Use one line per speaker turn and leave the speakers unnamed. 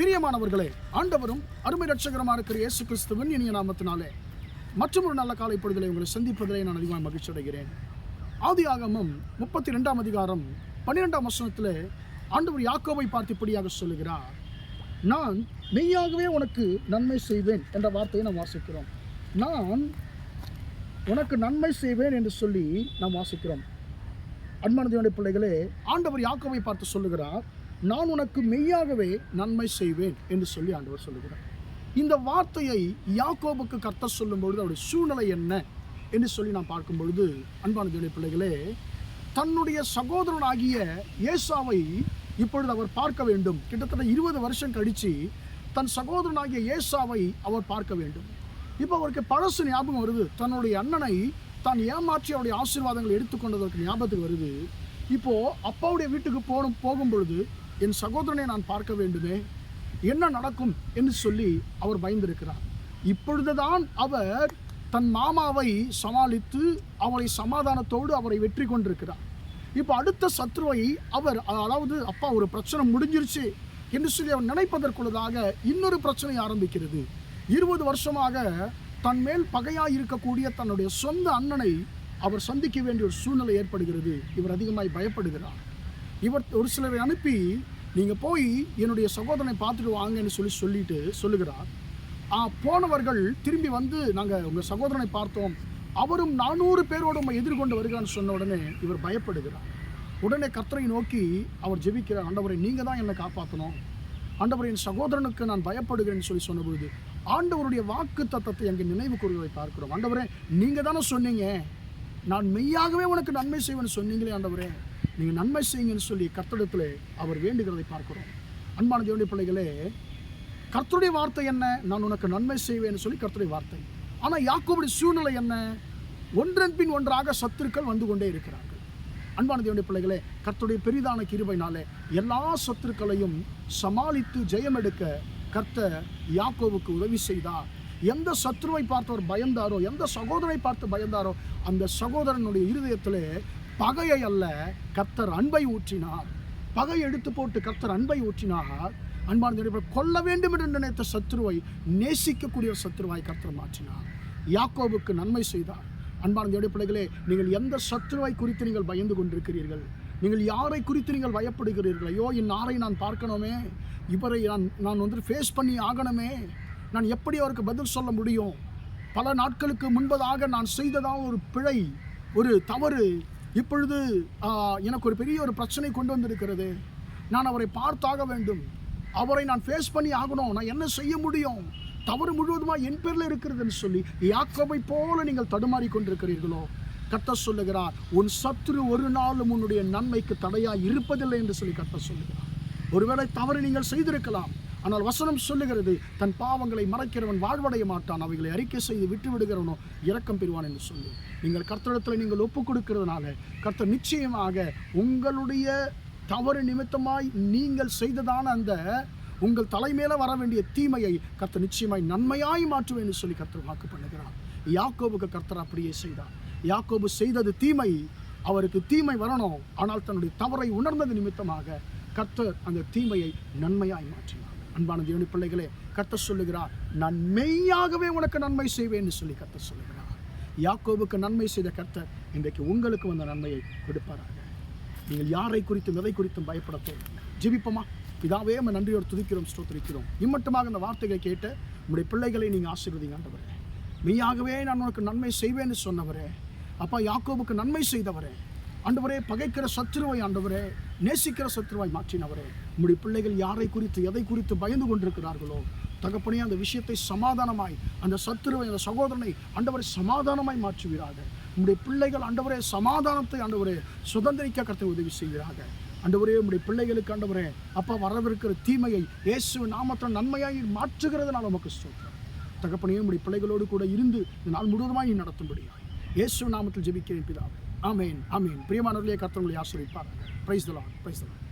பிரியமானவர்களே ஆண்டவரும் அருமை ரட்சகரமாக இருக்கிற இயேசு கிறிஸ்துவின் இனிய நாமத்தினாலே மற்றும் ஒரு நல்ல காலை பொழுதிலே உங்களை சந்திப்பதிலே நான் அதிகமாக மகிழ்ச்சி அடைகிறேன். ஆதி ஆகமம் முப்பத்தி ரெண்டாம் அதிகாரம் பன்னிரெண்டாம் வசனத்தில் ஆண்டவர் யாக்கோவை பார்த்து இப்படியாக சொல்லுகிறார் நான் மெய்யாகவே உனக்கு நன்மை செய்வேன் என்ற வார்த்தையை நாம் வாசிக்கிறோம். நான் உனக்கு நன்மை செய்வேன் என்று சொல்லி நாம் வாசிக்கிறோம். அன்பானதையுடைய பிள்ளைகளே ஆண்டவர் யாக்கோவை பார்த்து சொல்லுகிறார் நான் உனக்கு மெய்யாகவே நன்மை செய்வேன் என்று சொல்லி ஆண்டவர் சொல்லுகிறார். இந்த வார்த்தையை யாக்கோபுக்கு கர்த்த சொல்லும் பொழுது அவருடைய சூழ்நிலை என்ன என்று சொல்லி நான் பார்க்கும் பொழுது அன்பானதையுடைய பிள்ளைகளே தன்னுடைய சகோதரனாகிய ஏசாவை இப்பொழுது அவர் பார்க்க வேண்டும். கிட்டத்தட்ட இருபது வருஷம் கழித்து தன் சகோதரனாகிய ஏசாவை அவர் பார்க்க வேண்டும். இப்போ அவருக்கு பழசு ஞாபகம் வருது. தன்னுடைய அண்ணனை தான் ஏமாற்றி அவருடைய ஆசீர்வாதங்களை எடுத்துக்கொண்டதற்கு ஞாபகத்துக்கு வருது. இப்போது அப்பாவுடைய வீட்டுக்கு போகணும் போகும் பொழுது என் சகோதரனை நான் பார்க்க வேண்டுமே என்ன நடக்கும் என்று சொல்லி அவர் பயந்திருக்கிறார். இப்பொழுதுதான் அவர் தன் மாமாவை சமாளித்து அவரை சமாதானத்தோடு அவரை வெற்றி கொண்டிருக்கிறார். இப்போ அடுத்த சத்ருவை அவர் அதாவது அப்பா ஒரு பிரச்சனை முடிஞ்சிருச்சு என்று சொல்லி அவர் நினைப்பதற்குள்ளதாக இன்னொரு பிரச்சனை ஆரம்பிக்கிறது. இருபது வருஷமாக தன் மேல் பகையாக இருக்கக்கூடிய தன்னுடைய சொந்த அண்ணனை அவர் சந்திக்க வேண்டிய ஒரு சூழ்நிலை ஏற்படுகிறது. இவர் அதிகமாய் பயப்படுகிறார். இவர் ஒரு சிலரை அனுப்பி நீங்கள் போய் என்னுடைய சகோதரனை பார்த்துட்டு வாங்கன்னு சொல்லி சொல்லிட்டு சொல்லுகிறார். போனவர்கள் திரும்பி வந்து நாங்கள் உங்கள் சகோதரனை பார்த்தோம். அவரும் நானூறு பேரோடு நம்ம எதிர்கொண்டு வருகிறான்னு சொன்ன உடனே இவர் பயப்படுகிறார். உடனே கர்த்தரை நோக்கி அவர் ஜெபிக்கிறார் ஆண்டவரை நீங்கள் தான் என்னை காப்பாற்றணும் ஆண்டவர் என் சகோதரனுக்கு நான் பயப்படுகிறேன்னு சொல்லி சொன்னபொழுது ஆண்டவருடைய வாக்கு தத்தத்தை அங்கே நினைவு கூறுவதை பார்க்கிறோம். ஆண்டவரே நீங்கள் தானே சொன்னீங்க. நான் மெய்யாகவே உனக்கு நன்மை செய்வேன்னு சொன்னீங்களே ஆண்டவரே. நீங்கள் நன்மை செய்யுங்கன்னு சொல்லி கர்த்தடத்தில் அவர் வேண்டுகிறதை பார்க்கிறோம். அன்பான தேவனுடைய பிள்ளைகளே கர்த்தருடைய வார்த்தை என்ன? நான் உனக்கு நன்மை செய்வேன்னு சொல்லி கர்த்தருடைய வார்த்தை. ஆனால் யாக்கோபுடைய சூழ்நிலை என்ன? ஒன்றன் பின் ஒன்றாக சத்துருக்கள் வந்து கொண்டே இருக்கிறார்கள். அன்பான தேவனுடைய பிள்ளைகளே கர்த்தருடைய பெரிதான கிருபைனாலே எல்லா சத்துருக்களையும் சமாளித்து ஜெயம் எடுக்க கர்த்தர் யாக்கோவுக்கு உதவி செய்தார். எந்த சத்ருவை பார்த்து அவர் பயந்தாரோ எந்த சகோதரனை பார்த்து பயந்தாரோ அந்த சகோதரனுடைய இருதயத்திலே பகையை அல்ல கர்த்தர் அன்பை ஊற்றினார். பகை எடுத்து போட்டு கர்த்தர் அன்பை ஊற்றினார். அன்பான கொல்ல வேண்டும் என்று நினைத்த சத்ருவை நேசிக்கக்கூடிய சத்ருவாய் கர்த்தர் மாற்றினார். யாக்கோவுக்கு நன்மை செய்தார். அன்பான தேவனுடைய பிள்ளைகளே நீங்கள் எந்த சத்ருவை குறித்து நீங்கள் பயந்து கொண்டிருக்கிறீர்கள்? நீங்கள் யாரை குறித்து நீங்கள் பயப்படுகிறீர்கள்? ஐயோ என் நான் பார்க்கணுமே. இவரை நான் நான் வந்து ஃபேஸ் பண்ணி ஆகணுமே. நான் எப்படி அவருக்கு பதில் சொல்ல முடியும்? பல நாட்களுக்கு முன்பதாக நான் செய்ததாக ஒரு பிழை ஒரு தவறு இப்பொழுது எனக்கு ஒரு பெரிய ஒரு பிரச்சனை கொண்டு வந்திருக்கிறது. நான் அவரை பார்த்தாக வேண்டும். அவரை நான் ஃபேஸ் பண்ணி ஆகணும். நான் என்ன செய்ய முடியும்? தவறு முழுவதுமாக என் பேரில் இருக்கிறதுன்னு சொல்லி யாக்கோபை போல நீங்கள் தடுமாறி கொண்டிருக்கிறீர்களோ? கத்த சொல்லுகிறார் உன் சத்துரு ஒரு நாளும் உன்னுடைய நன்மைக்கு தடையாக இருப்பதில்லை என்று சொல்லி கத்த சொல்லுகிறார். ஒருவேளை தவறு நீங்கள் செய்திருக்கலாம். ஆனால் வசனம் சொல்லுகிறது தன் பாவங்களை மறைக்கிறவன் வாழ்வடைய மாட்டான் அவைகளை அறிக்கை செய்து விட்டு விடுகிறவனோ இரக்கம் பெறுவான் என்று சொல்லி. நீங்கள் கர்த்தரிடத்தில் நீங்கள் ஒப்பு கொடுக்கிறதுனால கர்த்தர் நிச்சயமாக உங்களுடைய தவறு நிமித்தமாய் நீங்கள் செய்ததான அந்த உங்கள் தலைமையில வர வேண்டிய தீமையை கர்த்தர் நிச்சயமாய் நன்மையாய் மாற்றுவேன் என்று சொல்லி கர்த்தர் வாக்கு பண்ணுகிறார். யாக்கோபுக்கு கர்த்தர் அப்படியே செய்தார். யாக்கோபு செய்தது தீமை அவருக்கு தீமை வரணும் ஆனால் தன்னுடைய தவறை உணர்ந்தது நிமித்தமாக கர்த்தர் அந்த தீமையை நன்மையாய் மாற்றினார். அன்பான தேவனி பிள்ளைகளே கத்த சொல்லுகிறார் நான் மெய்யாகவே உனக்கு நன்மை செய்வேன்னு சொல்லி கத்த சொல்லுகிறார். யாக்கோவுக்கு நன்மை செய்த கர்த்தர் இன்றைக்கு உங்களுக்கு வந்த நன்மையை கொடுப்பாராக. நீங்கள் யாரை குறித்தும் எதை குறித்தும் பயப்பட தேவையில்லை. இதாகவே இதாவே நம்ம நன்றியோடு துதிக்கிறோம் ஸ்தோத்திரிக்கிறோம். இம்மட்டுமாக இந்த வார்த்தைகளை கேட்டு உங்களுடைய பிள்ளைகளை நீங்கள் ஆசீர்வதிங்க ஆண்டவரே. மெய்யாகவே நான் உனக்கு நன்மை செய்வேன்னு சொன்னவரே. அப்பா யாக்கோவுக்கு நன்மை செய்தவரே. ஆண்டவரே பகைக்கிற சத்துருவை ஆண்டவரே நேசிக்கிற சத்துருவாய் மாற்றினவரே. உம்முடைய பிள்ளைகள் யாரை குறித்து எதை குறித்து பயந்து கொண்டிருக்கிறார்களோ தகப்பனே அந்த விஷயத்தை சமாதானமாய் அந்த சத்துருவை அந்த சகோதரனை ஆண்டவரை சமாதானமாய் மாற்றுவீராக. உம்முடைய பிள்ளைகள் ஆண்டவரே சமாதானத்தை ஆண்டவரே சுதந்திரிக்க கருத்தை உதவி செய்வீராக. ஆண்டவரே உம்முடைய பிள்ளைகளுக்கு ஆண்டவரே அப்பா வரவிருக்கிற தீமையை இயேசு நாமத்தில் நன்மையாய் மாற்றுகிறதுனால உமக்கு ஸ்தோத்திரம். தகப்பனையும் உம்முடைய பிள்ளைகளோடு கூட இருந்து இந்த நாள் முழுவதுமாய் நடத்தும்படியாய். இயேசு நாமத்தில் ஜெபிக்கிறேன் பிதாவே. ஆமேன் ஆமேன். பிரியமானவர்களே கர்த்தவங்களை ஆசிரியப்பார் பிரைஸ் தலான் பிரைஸ் தலான்